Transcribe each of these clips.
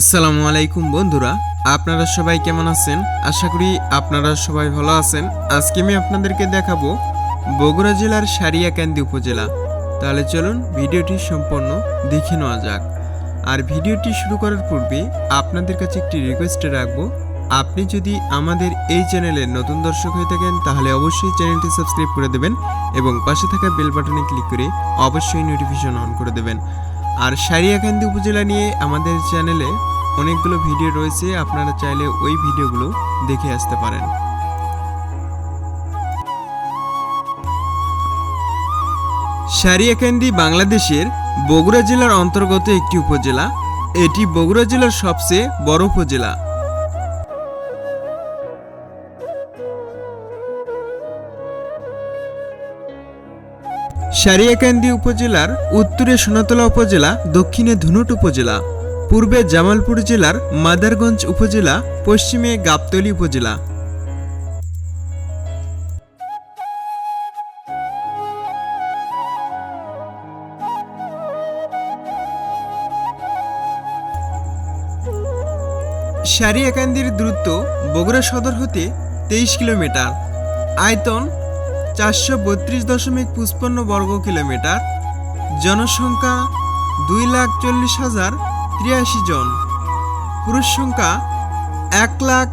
আসসালামু আলাইকুম, বন্ধুরা। আপনারা সবাই কেমন আছেন? আশা করি আপনারা সবাই ভালো আছেন। আজকে আমি আপনাদেরকে দেখাবো বগুড়া জেলার সারিয়াকান্দি উপজেলা। তাহলে চলুন ভিডিওটি সম্পূর্ণ দেখে নেওয়া যাক। আর ভিডিওটি শুরু করার পূর্বে আপনাদের কাছে একটি রিকোয়েস্ট রাখব। আপনি যদি আমাদের এই চ্যানেলের নতুন দর্শক হয়ে থাকেন, তাহলে অবশ্যই চ্যানেলটি সাবস্ক্রাইব করে দেবেন এবং পাশে থাকা বেল বাটনে ক্লিক করে অবশ্যই নোটিফিকেশন অন করে দেবেন। আর সারিয়াকান্দি উপজেলা নিয়ে আমাদের চ্যানেলে অনেকগুলো ভিডিও রয়েছে, আপনারা চাইলে ওই ভিডিওগুলো দেখে আসতে পারেন। সারিয়াকান্দি বাংলাদেশের বগুড়া জেলার অন্তর্গত একটি উপজেলা। এটি বগুড়া জেলার সবচেয়ে বড় উপজেলা। সারিয়াকান্দি উপজেলার উত্তরে সোনাতলা উপজেলা, দক্ষিণে ধুনুট উপজেলা, পূর্বে জামালপুর জেলার মাদারগঞ্জ উপজেলা, পশ্চিমে গাবতলী উপজেলা। সারিয়াকান্দির দূরত্ব বগুড়া সদর হতে তেইশ কিলোমিটার। আয়তন চারশো বত্রিশ দশমিক পঁচপান্ন বর্গ কিলোমিটার জনসংখ্যা দুই লাখ চল্লিশ হাজার তিরাশি জন পুরুষ সংখ্যা এক লাখ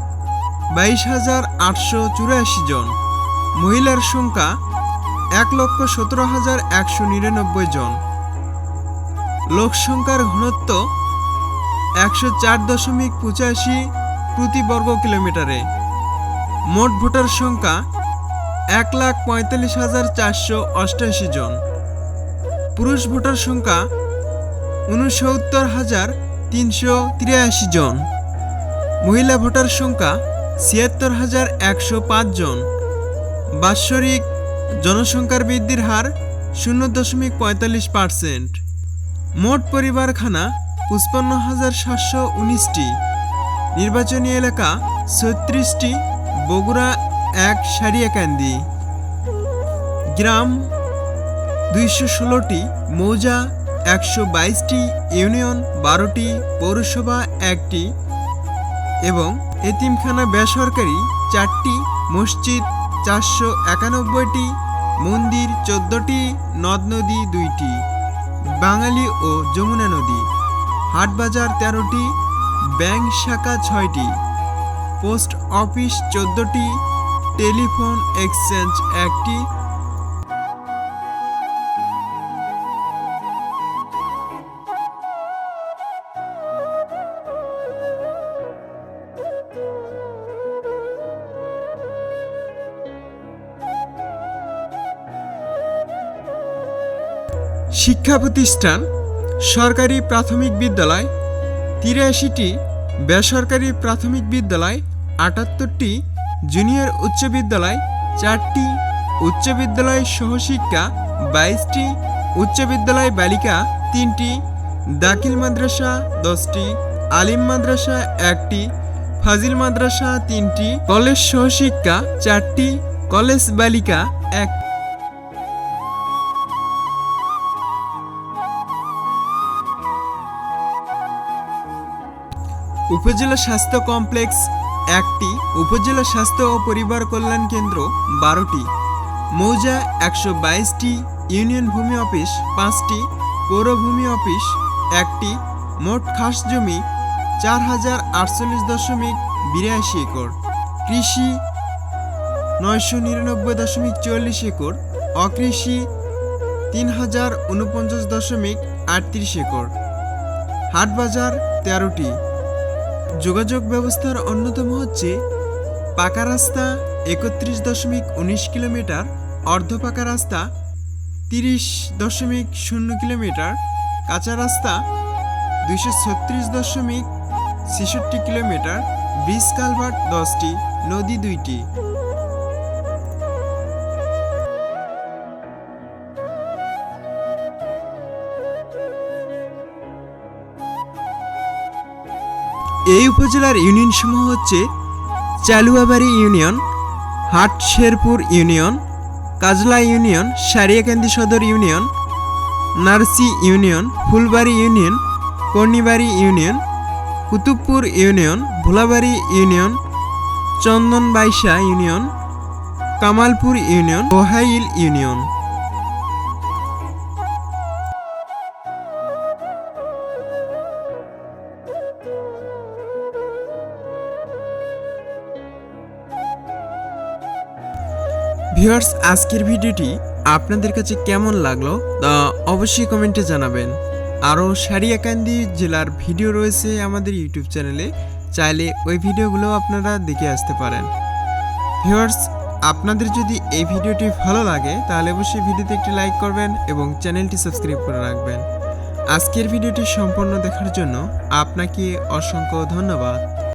বাইশ হাজার আটশো চুরাশি জন মহিলার সংখ্যা এক লক্ষ সতেরো হাজার একশো নিরানব্বই জন। লোক সংখ্যার ঘনত্ব একশো চার দশমিক পঁচাশি প্রতি বর্গ কিলোমিটারে মোট ভোটার সংখ্যা এক লাখ পঁয়তাল্লিশ হাজার চারশো অষ্টাশি জন। পুরুষ ভোটার সংখ্যা উনসত্তর হাজার তিনশো তিরাশি জন। মহিলা ভোটার সংখ্যা ছিয়াত্তর হাজার একশো পাঁচ জন। বাৎসরিক জনসংখ্যার বৃদ্ধির হার শূন্য দশমিক পঁয়তাল্লিশ পার্সেন্ট। মোট পরিবারখানা পঁচপান্ন হাজার সাতশো উনিশটি। নির্বাচনী এলাকা ছত্রিশটি। বগুড়া এক সারিয়াকান্দি গ্রাম দুইশো ষোলোটি, মৌজা একশো বাইশটি, ইউনিয়ন বারোটি, পৌরসভা একটি এবং এতিমখানা বেসরকারি চারটি, মসজিদ চারশো একানব্বইটি, মন্দির চোদ্দটি নদ নদী দুইটি, বাঙালি ও যমুনা নদী, হাটবাজার তেরোটি, ব্যাংক শাখা ছয়টি, পোস্ট অফিস চোদ্দটি টেলিফোন এক্সচেঞ্জ একটি শিক্ষা প্রতিষ্ঠান সরকারি প্রাথমিক বিদ্যালয় তিরাশিটি বেসরকারি প্রাথমিক বিদ্যালয় আটাত্তরটি জুনিয়র উচ্চ বিদ্যালয় চারটি, উচ্চ বিদ্যালয় সহশিক্ষা বাইশটি, উচ্চ বিদ্যালয় বালিকা তিনটি, দাখিল মাদ্রাসা দশটি, আলিম মাদ্রাসা একটি, ফাজিল মাদ্রাসা তিনটি, কলেজ সহশিক্ষা চারটি, কলেজ বালিকা এক। উপজেলা স্বাস্থ্য কমপ্লেক্স একটি উপজেলা স্বাস্থ্য ও পরিবার কল্যাণ কেন্দ্র, বারোটি। মৌজা একশো বাইশটি, ইউনিয়ন ভূমি অফিস পাঁচটি পৌরভূমি অফিস একটি, মোট খাস জমি চার হাজার আটচল্লিশ দশমিক বিরাশি একর। কৃষি নয়শো নিরানব্বই দশমিক চুয়াল্লিশ একর, অকৃষি তিন হাজার উনপঞ্চাশ দশমিক আটত্রিশ একর। হাটবাজার তেরোটি। যোগাযোগ ব্যবস্থার অন্যতম হচ্ছে পাকা রাস্তা একত্রিশ দশমিক উনিশ কিলোমিটার, অর্ধ পাকা রাস্তা তিরিশ দশমিক শূন্য কিলোমিটার, কাঁচা রাস্তা দুইশো ছত্রিশ দশমিক ছেষট্টি কিলোমিটার, ব্রিজ কালভার্ট দশটি, নদী দুইটি। এই উপজেলার ইউনিয়ন সমূহ হচ্ছে Chaluabari union Hat Sherpur union, Kajla union, Sariakandi Sadar union, Narchi union, Phulbari union, Karnibari union, Kutubpur union, Bholabari union, Chandanbaisha union, Kamalpur union Ohail union. Viewers, আজকের ভিডিওটি আপনাদের কাছে কেমন লাগল তা অবশ্যই কমেন্টে জানাবেন। আরও সারিয়াকান্দি জেলার ভিডিও রয়েছে আমাদের ইউটিউব চ্যানেলে, চাইলে ওই ভিডিওগুলো আপনারা দেখে আসতে পারেন। ভিউয়ার্স, আপনাদের যদি এই ভিডিওটি ভালো লাগে, তাহলে অবশ্যই ভিডিওতে একটি লাইক করবেন এবং চ্যানেলটি সাবস্ক্রাইব করে রাখবেন। আজকের ভিডিওটি সম্পূর্ণ দেখার জন্য আপনাকে অসংখ্য ধন্যবাদ।